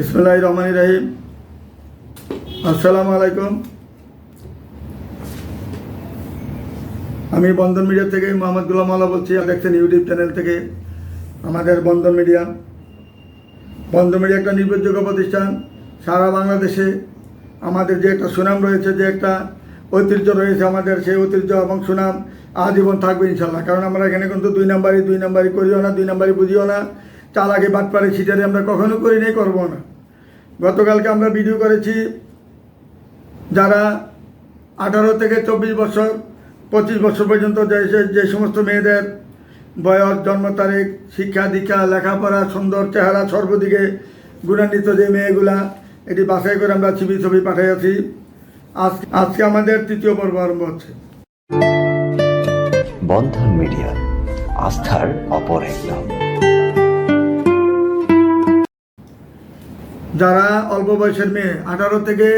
ইসমুল্লাহ রহমান রাহিম। আসসালামু আলাইকুম। আমি বন্ধন মিডিয়া থেকে মোহাম্মদ গুলাম আল্লাহ বলছি। দেখছেন ইউটিউব চ্যানেল থেকে আমাদের বন্ধন মিডিয়া। বন্ধন মিডিয়া একটা নির্ভরযোগ্য প্রতিষ্ঠান। সারা বাংলাদেশে আমাদের যে একটা সুনাম রয়েছে, যে একটা ঐতিহ্য রয়েছে আমাদের, সেই ঐতিহ্য এবং সুনাম আজীবন থাকবে ইনশাল্লাহ কারণ আমরা এখানে কিন্তু দুই নাম্বারই দুই নাম্বারই করিও না, দুই নাম্বারই বুঝিও না। চালাকি বাটপারে সিটারি আমরা কখনো করি নাই, করব না। গতকালকে আমরা ভিডিও করেছি, যারা আঠারো থেকে চব্বিশ বছর, পঁচিশ বছর পর্যন্ত যে যে- সমস্ত মেয়েদের বয়স, জন্ম তারিখ, শিক্ষা দীক্ষা, লেখাপড়া, সুন্দর চেহারা, সর্বদিকে গুণান্বিত যে মেয়েগুলা, এটি বাছাই করে আমরা ছবি ছবি পাঠাইয়াছি আজ, আজকে আমাদের তৃতীয় পর্ব আরম্ভ হচ্ছে। বন্ধন মিডিয়া, আস্থার অপর এক নাম। যারা অল্প বয়সের মেয়ে, আঠারো থেকে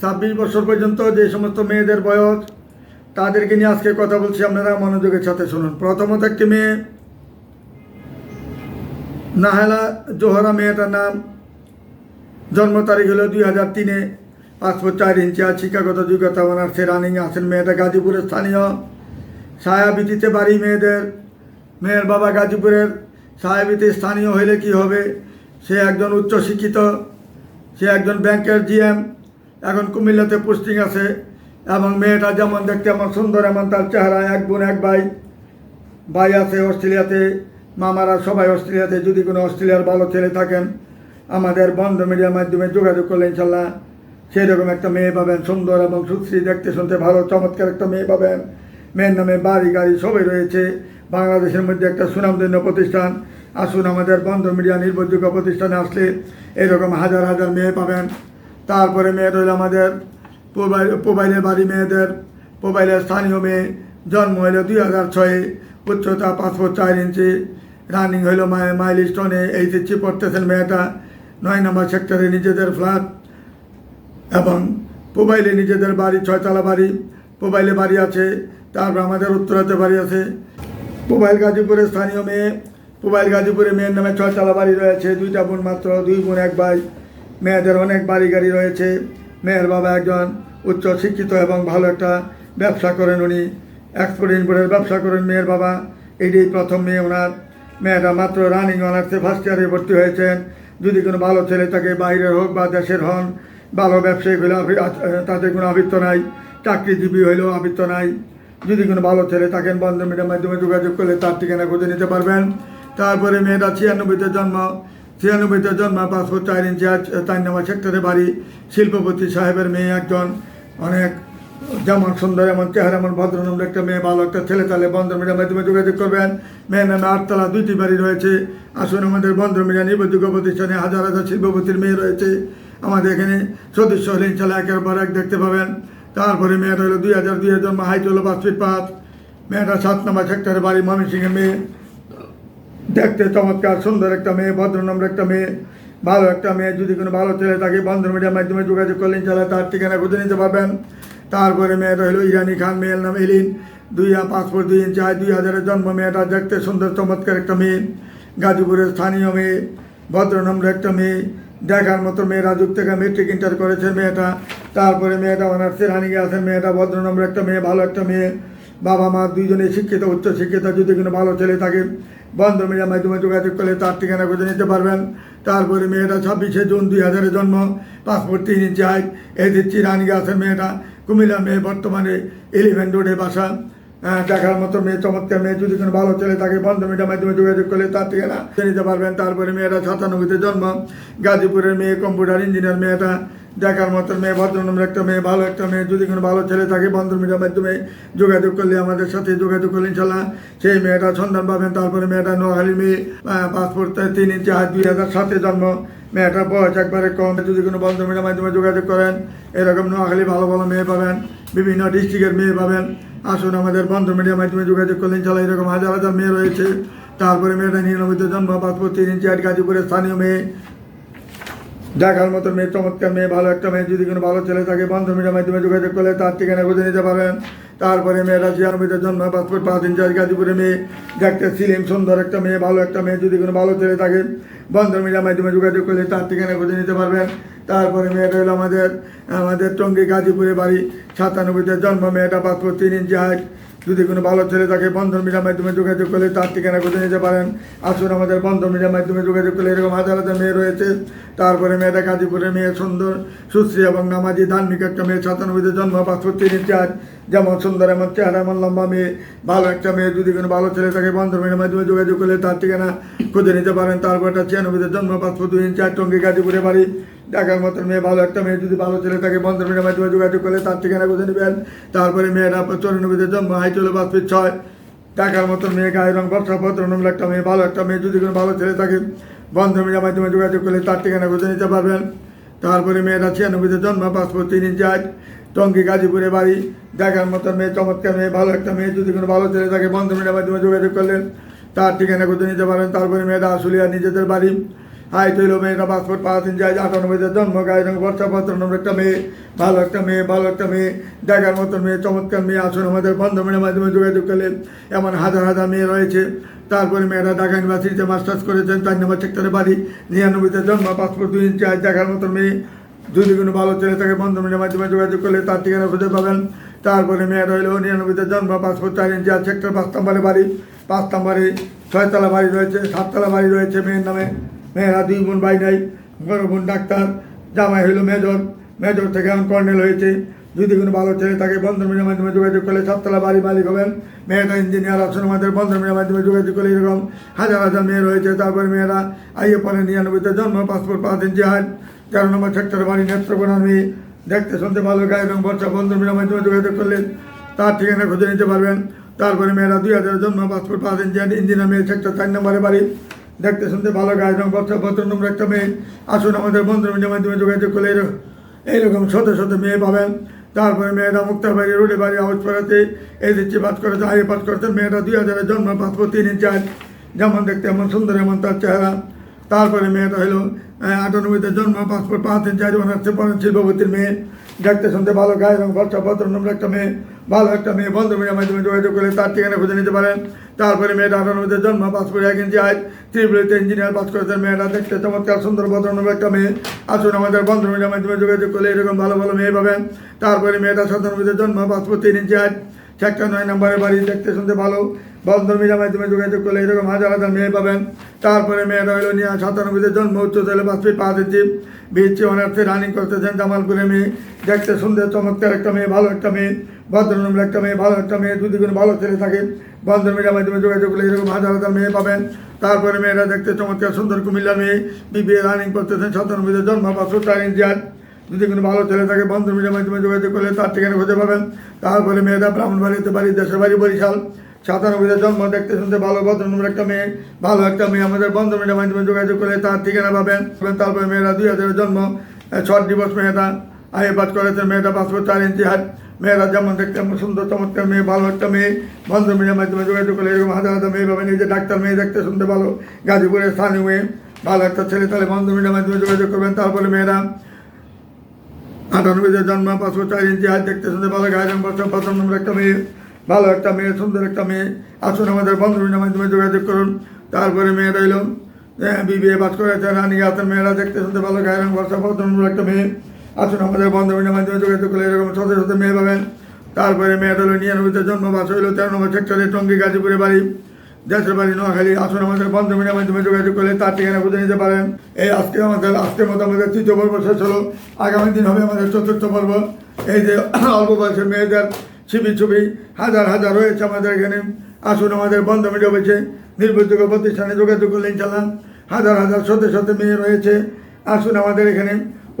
ছাব্বিশ বছর পর্যন্ত যে সমস্ত মেয়েদের বয়স, তাদেরকে নিয়ে আজকে কথা বলছি। আপনারা মনোযোগের সাথে শুনুন। প্রথমত একটি মেয়ে, নাহেলা জোহরা মেয়েটার নাম। জন্ম তারিখ হলো দুই হাজার তিনে। পাসপোর্ট চার ইঞ্চি আর শিক্ষাগত যোগ্যতা অনার্সে রানিং আছেন মেয়েটা গাজীপুরের স্থানীয় ছায়াবিতিতে বাড়ি মেয়েদের। মেয়ের বাবা গাজীপুরের ছায়াবিতে স্থানীয় হইলে কি হবে? সে একজন উচ্চ শিক্ষিত সে একজন ব্যাংকের জিএম, এখন কুমিল্লাতে পোস্টিং আছে এবং মেয়েটা যেমন দেখতে এমন সুন্দর, এমন তার চেহারা এক বোন, এক ভাই। ভাই আছে অস্ট্রেলিয়াতে, মামারা সবাই অস্ট্রেলিয়াতে, যদি কোনো অস্ট্রেলিয়ার ভালো ছেলে থাকেন, আমাদের বন্ধ মিডিয়ার মাধ্যমে যোগাযোগ করলে ইনশাল্লাহ সেরকম একটা মেয়ে পাবেন, সুন্দর এবং সুশ্রী, দেখতে শুনতে ভালো, চমৎকার একটা মেয়ে পাবেন। মেয়ের নামে বাড়ি, গাড়ি সবই রয়েছে। বাংলাদেশের মধ্যে একটা সুনামধন্য প্রতিষ্ঠান। আসুন আমাদের বন্ধ মিডিয়া নির্ভরযোগ্য প্রতিষ্ঠানে আসলে এরকম হাজার হাজার মেয়ে পাবেন। তারপরে মেয়ে রইল আমাদের মোবাইলের বাড়ি মেয়েদের। মোবাইলের স্থানীয় মেয়ে জন্ম হইল দুই হাজার ছয়ে, উচ্চতা পাসপোর্ট চার ইঞ্চি। রানিং হইল মাইল স্টোনে এইচএসসি পড়তেছেন মেয়েটা। নয় নম্বর সেক্টরে নিজেদের ফ্ল্যাট এবং মোবাইলে নিজেদের বাড়ি, ছয়তলা বাড়ি। মোবাইলে বাড়ি আছে, তারপর আমাদের উত্তরাতে বাড়ি আছে। মোবাইল গাজীপুরের স্থানীয় মেয়ে মোবাইল গাজীপুরে মেয়ের নামে ছয়তলা বাড়ি রয়েছে, দুইটা বোন মাত্র, দুই বোন এক ভাই। মেয়েদের অনেক বাড়ি গাড়ি রয়েছে। মেয়ের বাবা একজন উচ্চ শিক্ষিত এবং ভালো একটা ব্যবসা করেন উনি। এক্সপোর্ট ইম্পোর্টের ব্যবসা করেন মেয়ের বাবা। এটাই প্রথম মেয়ে ওনার। মেয়েরা মাত্র রানিং অনার্সে ফার্স্ট ইয়ারে ভর্তি হয়েছেন। যদি কোনো ভালো ছেলে থাকে, বাইরের হোক বা দেশের হন, ভালো ব্যবসায়িক হলেও আবি- তাদের কোনো আবৃত্ত নাই। চাকরিজীবী হইলেও আবৃত্ত নাই। যদি কোনো ভালো ছেলে থাকেন বন্ধ মিডিয়ার মাধ্যমে যোগাযোগ করলে তার ঠিকানা খুঁজে নিতে পারবেন। তারপরে মেয়েটা ছিয়ানব্বইতে জন্ম ছিয়ানব্বইতে জন্ম পাসপোর্ট চার ইঞ্চি চার নম্বর সেক্টরে বাড়ি, শিল্পপতি সাহেবের মেয়ে একজন, অনেক যেমন সুন্দর, এমন চেহারা, এমন ভদ্রনম্র একটা মেয়ে, ভালো একটা ছেলে, তাহলে বন্ধন মিডিয়ার মাধ্যমে যোগাযোগ করবেন। মেয়ের নামে আটতলা দুইটি বাড়ি রয়েছে। আসুন আমাদের বন্ধন মিডিয়া নির্ভরযোগ্য প্রতিষ্ঠানে হাজার হাজার শিল্পপতির মেয়ে রয়েছে। আমাদের এখানে সদস্য হলে ইনশাল্লাহ একের পর এক দেখতে পাবেন। তারপরে মেয়েটা হলো দুই হাজার দুই হাজার হাইট হলো পাঁচ ফিট পাঁচ মেয়েটা সাত নম্বর সেক্টরে বাড়ি, ময়মনসিংহের মেয়ে। দেখতে চমৎকার, সুন্দর একটা মেয়ে, ভদ্রনম্র একটা মেয়ে, ভালো একটা মেয়ে। যদি কোনো ভালো ছেলে থাকে, বন্ধন মিডিয়ার মাধ্যমে যোগাযোগ করলে ইনশাল্লাহ তার ঠিকানা খুঁজে নিতে পারবেন। তারপরে মেয়েটা হলো ইরানি খান, মেয়ের নাম এলিন। দুই পাসপোর্ট দুই ইঞ্চি আয় দুই হাজারের জন্ম, মেয়েটা দেখতে সুন্দর, চমৎকার একটা মেয়ে। গাজীপুরের স্থানীয় মেয়ে, ভদ্রনম্র একটা মেয়ে। দেখার মতো মেয়ে রাজুক থেকে মেট্রিক ইন্টার করেছে মেয়েটা। তারপরে মেয়েটা অনার্সে রানিংয়ে আছে মেয়েটা ভদ্রনম্র একটা মেয়ে, ভালো একটা মেয়ে। বাবা মা দুইজনে শিক্ষিত, উচ্চ শিক্ষিত, যদি কোনো ভালো ছেলে থাকে, বন্ধ মিডিয়ার মাধ্যমে যোগাযোগ করলে তার ঠিকানা খুঁজে নিতে পারবেন। তারপরে মেয়েটা ছাব্বিশে জুন দুই হাজারে জন্ম, পাসপোর্ট তিন ইঞ্চি হাইট এই দিচ্ছি আছে মেয়েটা কুমিল্লা মেয়ে, বর্তমানে এলিভেন রোডে বাসা। দেখার মতো মেয়ে, চমৎকার মেয়ে, যদি কোনো ভালো ছেলে থাকে, বন্ধ মিডিয়ার মাধ্যমে যোগাযোগ করলে তার ঠিকানা নিতে পারবেন। তারপরে মেয়েটা সাতানব্বইতে জন্ম, গাজীপুরের মেয়ে, কম্পিউটার ইঞ্জিনিয়ার মেয়েটা দেখার মতো মেয়ে, ভদ্রনম্র একটা মেয়ে, ভালো একটা মেয়ে, যদি কোনো ভালো ছেলে থাকে বন্ধন মিডিয়ার মাধ্যমে যোগাযোগ করলে আমাদের সাথে যোগাযোগ করলে ইনশাল্লাহ সেই মেয়েটা সন্ধান পাবেন। তারপরে মেয়েটা নোয়াখালীর মেয়ে পাসপোর্ট তিন ইঞ্চি হাত, দুই হাজার সাতে জন্ম। মেয়েটার বয়স একবারে কম। যদি কোনো বন্ধন মিডিয়ার মাধ্যমে যোগাযোগ করেন, এরকম নোয়াখালী ভালো ভালো মেয়ে পাবেন, বিভিন্ন ডিস্ট্রিক্টের মেয়ে পাবেন। আসুন আমাদের বন্ধু মিডিয়ার মাধ্যমে যোগাযোগ করলে ইনশাল্লাহ এরকম হাজার হাজার মেয়ে রয়েছে। তারপরে মেয়েটা নিরানব্বইতে জন্ম, পাসপোর্ট তিন ইঞ্চি হাত, গাজীপুরের স্থানীয় মেয়ে। দেখার মতো মেয়ে, চমৎকার মেয়ে, ভালো একটা মেয়ে। যদি কোনো ভালো ছেলে থাকে বান্ধবীর মাধ্যমে যোগাযোগ করলে তার ঠিকানা খুঁজে নিতে পারেন। তারপরে মেয়েরা জিয়ানবিতে জন্ম, পাসপোর্ট, পাঁচ ইঞ্চার গাজীপুরে মেয়ে। দেখতে সিলিম, সুন্দর একটা মেয়ে, ভালো একটা মেয়ে। যদি কোনো ভালো ছেলে থাকে বান্ধবীর মাধ্যমে যোগাযোগ করলে তার ঠিকানা খুঁজে নিতে পারবেন। তারপরে মেয়েটা হলো আমাদের আমাদের টঙ্গী গাজীপুরে বাড়ি, সাতানব্বইতে জন্ম, মেয়েটা পাসপোর্ট তিন ইঞ্চি হাইট। যদি কোনো ভালো ছেলে থাকে, বন্ধন মিডিয়ার মাধ্যমে যোগাযোগ করলে তার ঠিকানা খুঁজে নিতে পারেন। আসুন আমাদের বন্ধন মিডিয়ার মাধ্যমে যোগাযোগ করলে এরকম হাজার হাজার মেয়ে রয়েছে। তারপরে মেয়েটা গাজীপুরের মেয়ে সুন্দর, সুশ্রী এবং নামাজি, ধার্মিক একটা মেয়ে, সাতানব্বইতে জন্ম পাঁচশো তিন চার। যেমন সুন্দর, এমন চেহারা, এমন লম্বা মেয়ে, ভালো একটা মেয়ে। যদি কোনো ভালো ছেলে থাকে, বন্ধন মিডিয়ার মাধ্যমে যোগাযোগ করলে তার ঠিকানা খুঁজে নিতে পারেন। তারপর একটা ছিয়ানব্বইতে জন্ম পাঁচশো দুই চার, টঙ্গি গাজীপুরে বাড়ি। দেখার মতন মেয়ে, ভালো একটা মেয়ে, যদি ভালো ছেলে থাকে বন্ধন মিডিয়ার মাধ্যমে যোগাযোগ করলে তার ঠিকানা খুঁজে নেবেন। তারপরে মেয়েরা চৌরানব্বইতে জন্ম, হাই চলে পাঁচ ফিট ছয়। টাকার মতন মেয়ে, গায়ের রং বর্ষা পত্র নম্বর একটা মেয়ে, ভালো একটা মেয়ে, যদি কোনো ভালো ছেলে থাকে বন্ধ মিডিয়ার মাধ্যমে যোগাযোগ করলে তার ঠিকানা খুঁজে নিতে পারবেন। তারপরে মেয়েরা ছিয়ানব্বইতে জন্ম পাসপোর্ট তিন ইঞ্চি আট টঙ্কি গাজীপুরে বাড়ি। দেখার মতন মেয়ে, চমৎকার মেয়ে, ভালো একটা মেয়ে, যদি কোনো ভালো ছেলে থাকে বন্ধ মিডিয়ার মাধ্যমে যোগাযোগ করলেন তার ঠিকানা খুঁজে নিতে পারেন। তারপরে মেয়েরা আশুলিয়া নিজেদের বাড়ি। হাই তৈল মেয়েটা পাসপোর্ট পাঁচ ইঞ্চি আজ আটানব্বইতে জন্ম, গায়ে রং বর্ষা পত্র নম্বর একটা মেয়ে, ভালো একটা মেয়ে, ভালো একটা মেয়ে, দেখার মতন মেয়ে, চমৎকার মেয়ে আসুন আমাদের বন্ধ মিডিয়ার মাধ্যমে যোগাযোগ করলে এমন হাজার হাজার মেয়ে রয়েছে। তারপরে মেয়েরা ঢাকা ইউনিভার্সিটিতে মাস্টার্স করেছেন, চার নম্বর সেক্টরে বাড়ি নিরানব্বইতে জন্ম পাসপোর্ট দুই ইঞ্চি আজ দেখার মতন মেয়ে। যদি কোনো ভালো ছেলে থাকে বন্ধ মিডিয়ার মাধ্যমে যোগাযোগ করলে তার ঠিকানা খুঁজে পাবেন। তারপরে মেয়ে রইল নিরানব্বইতে জন্ম পাসপোর্ট চার ইঞ্চি আর সেক্টর পাঁচ নম্বরে বাড়ি, পাঁচ নম্বরে ছয়তলা বাড়ি রয়েছে, সাততলা বাড়ি রয়েছে মেয়ের নামে। মেয়েরা দুই বোন ভাই নাই, বড় বোন ডাক্তার, জামাই হইল মেজর মেজর থেকে এখন কর্নেল হয়েছে। যদি কোনো ভালো ছেলে থাকে, বন্ধন মিডিয়ার মাধ্যমে যোগাযোগ করলে সাততলা বাড়ি মালিক হবেন। মেয়েরা ইঞ্জিনিয়ার আছেন আমাদের বন্ধন মিডিয়ার মাধ্যমে যোগাযোগ করলে এরকম হাজার হাজার মেয়ে রয়েছে। তারপরে মেয়েরা আইয়ে পরে নিরানব্বইতে জন্ম পাসপোর্ট পাঁচ ইঞ্চি হাট তেরো নম্বর সেক্টরে বাড়ি নেত্রকোনা মেয়ে। দেখতে শুনতে ভালো গায়ে এবং বর্ষা, বন্ধন মিডিয়ার মাধ্যমে যোগাযোগ করলে তার ঠিকানা খুঁজে নিতে পারবেন। তারপরে মেয়েরা দুই হাজার জন্ম পাসপোর্ট পাঁচ ইঞ্চি হাট ইঞ্জিনিয়ার মেয়ে সেক্টর চার নম্বরে বাড়ি। দেখতে শুনতে ভালো, গায়ে এবং বছর বছর নম্বর একটা মেয়ে। আসুন আমাদের বন্ধু মিডিয়ার মাধ্যমে যোগাযোগ করলে এইরকম শত শত মেয়ে পাবেন। তারপরে মেয়েরা মুক্তার বাড়ি রোডে বাড়ি আউট পড়াতে এই দিচ্ছে পাস করেছে আগে পাস করেছে মেয়েরা দুই হাজারের জন্ম পাসপোর্ট তিন ইঞ্চ যেমন দেখতে এমন সুন্দর, এমন তার চেহারা। তারপরে মেয়েটা হলো আটানব্বইতে জন্ম, পাসপোর্ট পাঁচ ইঞ্চ আট অনার্সে পড়েন শিল্পপতির মেয়ে। দেখতে শুনতে ভালো গায়ে এবং বর্ষা ভদ্র নম্বর একটা মেয়ে, ভালো একটা মেয়ে। বন্ধু মিডিয়ার মাধ্যমে যোগাযোগ করলে তার ঠিকানা খুঁজে নিতে পারেন। তারপরে মেয়েটা আটানব্বইতে জন্ম, পাসপোর্ট এক ইঞ্চি আট ত্রিপুরিতে ইঞ্জিনিয়ার, পাস করেছেন মেয়েটা দেখতে চমৎকার, সুন্দর, ভদ্র নম্বর একটা মেয়ে। আসুন আমাদের বন্ধু মিডিয়ার মাধ্যমে যোগাযোগ করলে এরকম ভালো ভালো মেয়ে পাবেন। তারপরে মেয়েটা সাতানব্বইতে জন্ম, পাসপোর্ট তিন ইঞ্চি আট সেক্টর নয় নম্বরের বাড়ি দেখতে শুনতে ভালো। বন্ধন মিডিয়ার মাধ্যমে যোগাযোগ করলে এরকম হাজার হাজার মেয়ে পাবেন। তারপরে মেয়েটা হলো নিয়ে সাতানব্বইতে জন্ম উচ্চ তেলে পাঁচ ফিট পাঁচ ইঞ্চি। বিএসসি অনার্সে রানিং করতেছেন জামালপুরে মেয়ে। দেখতে শুনতে চমৎকার একটা মেয়ে, ভালো একটা মেয়ে। ভদ্রনম্র একটা মেয়ে, ভালো একটা মেয়ে। যদি কোনো ভালো ছেলে থাকে। বন্ধন মিডিয়ার মাধ্যমে যোগাযোগ করলে এরকম হাজার হাজার মেয়ে পাবেন। তারপরে মেয়েরা দেখতে চমৎকার সুন্দর কুমিল্লা মেয়ে। বিবিএ রানিং করতেছেন সাতানব্বইতে জন্ম পাঁচশো চার আট। যদি কোনো ভালো ছেলে থাকে বন্ধন মিডিয়ার মাধ্যমে যোগাযোগ করলে তার ঠিকানা খুঁজে পাবেন। তারপরে মেয়েরা ব্রাহ্মণবাড়িতে বাড়ি দেশের বাড়ি বরিশাল। সাতানব্বইতে জন্ম, দেখতে শুনতে ভালো ভদ্রনম্র একটা মেয়ে, ভালো একটা মেয়ে। আমাদের বন্ধন মিডিয়ার মাধ্যমে যোগাযোগ করলে তার ঠিকানা পাবেন। তারপরে মেয়েরা দুই হাজারের জন্ম ছট দিবস মেয়েটা আয়ে পাঠ করেছেন, মেয়েটা পাসপোর্ট চার ইঞ্চি হাট মেয়েরা যেমন দেখতে সুন্দর, চমৎকার মেয়ে, ভালো একটা মেয়ে। বন্ধন মিডিয়ার মাধ্যমে যোগাযোগ করলে এরকম হাজার হাজার মেয়ে পাবেন। এই যে ডাক্তার মেয়ে, দেখতে শুনতে ভালো। গাজীপুরের স্থানীয় মেয়ে, ভালো একটা ছেলে, তাহলে বন্ধু মিডিয়ার মাধ্যমে যোগাযোগ করবেন। তারপরে মেয়েরা আটানব্বইতে জন্ম, পাঁচশো চার ইঞ্চি হাত দেখতে শুনতে ভালো। গায়ে বছর প্রথম নম্বর একটা মেয়ে, ভালো একটা মেয়ে, সুন্দর একটা মেয়ে। আসুন আমাদের বন্ধুদের মাধ্যমে যোগাযোগ করুন। তারপরে মেয়ে রইল বিবিএ পাস করেছে, রানী হাতের মেয়েরা দেখতে শুনতে ভালো, গায়ে বছর প্রথম নম্বর একটা মেয়ে। আসুন আমাদের বন্ধুদের মাধ্যমে যোগাযোগ করলে এরকম শত শত মেয়ে পাবেন। তারপরে মেয়ে রইল নিরানব্বইতে জন্ম, বাস হইল তেরো নম্বর সেক্টরে টঙ্গী গাজীপুরে বাড়ি। দেশের বাড়ি নোয়াখালী আসুন আমাদের বন্ধু মিডিয়ার মাধ্যমে যোগাযোগ করলে তার ঠিকানা খুঁজে নিতে পারেন। এই আজকে আমাদের আজকের মতো আমাদের তৃতীয় পর্ব শেষ হলো। আগামী দিন হবে আমাদের চতুর্থ পর্ব। এই যে অল্প বয়সের মেয়েদের ছবি ছবি হাজার হাজার রয়েছে আমাদের এখানে। আসুন আমাদের বন্ধ মিডিয়া হয়েছে নির্ভরযোগ্য প্রতিষ্ঠানে যোগাযোগ করলে ইনশাল্লাহ হাজার হাজার শত শত মেয়ে রয়েছে। আসুন আমাদের এখানে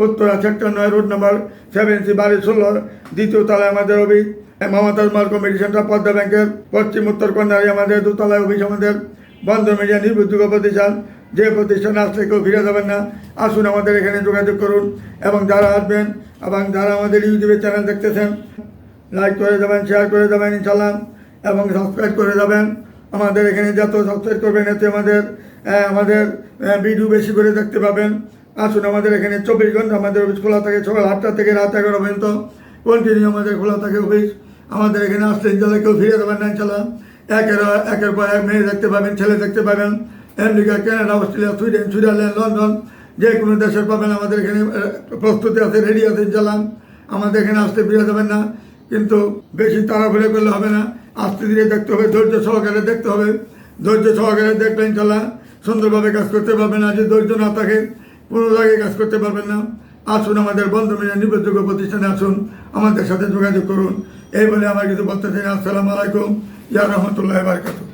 উত্তরা সেক্টর নয়, রোড নাম্বার সেভেন সি বাড়ি ষোলো, দ্বিতীয় তলায় আমাদের অফিস। মমতাজ মাল কমিটি সেন্টার পদ্মা ব্যাংকের, পশ্চিম উত্তর কন্যারি আমাদের দোতলায় অফিস আমাদের। বন্ধ মিডিয়া নির্ভরযোগ্য প্রতিষ্ঠান, যে প্রতিষ্ঠানে আসলে কেউ ফিরে যাবেন না। আসুন আমাদের এখানে যোগাযোগ করুন। এবং যারা আসবেন এবং যারা আমাদের ইউটিউবের চ্যানেল দেখতেছেন লাইক করে যাবেন শেয়ার করে যাবেন ইনশাল্লাহ এবং সাবস্ক্রাইব করে যাবেন। আমাদের এখানে যত সাবস্ক্রাইব করবেন, এতে আমাদের আমাদের ভিডিও বেশি করে দেখতে পাবেন। আসুন, আমাদের এখানে চব্বিশ ঘণ্টা আমাদের অফিস খোলা থাকে, সকাল আটটা থেকে রাত এগারো পর্যন্ত। কন্টিনিউ আমাদের খোলা থাকে অফিস। আমাদের এখানে আসলে ইনশাল্লাহ কেউ ফিরে দেবেন না ইনশাল্লাহ একের একের পর এক মেয়ে দেখতে পাবেন, ছেলে দেখতে পাবেন। America, Canada, Australia, Sweden, Switzerland, London, যে কোনো দেশের পাবেন। আমাদের এখানে প্রস্তুতি আছে রেডি আছে ইনশাল্লাহ আমাদের এখানে আসতে ফিরে দেবেন না, কিন্তু বেশি তাড়াহুড়ো করলে হবে না। আস্তে ধীরে দেখতে হবে, ধৈর্য সহকারে দেখতে হবে। ধৈর্য সহকারে দেখলে ইনশাল্লাহ সুন্দরভাবে কাজ করতে পারবেন। যদি ধৈর্য না থাকে কোনো জায়গায় কাজ করতে পারবেন না। আসুন আমাদের বন্ধু মিলে নির্ভরযোগ্য প্রতিষ্ঠানে আসুন, আমাদের সাথে যোগাযোগ করুন। এই বলে আমার কিছু বলতে চাই। আসসালামু আলাইকুম। ইয়া রহমতুল্লাহ বারকাত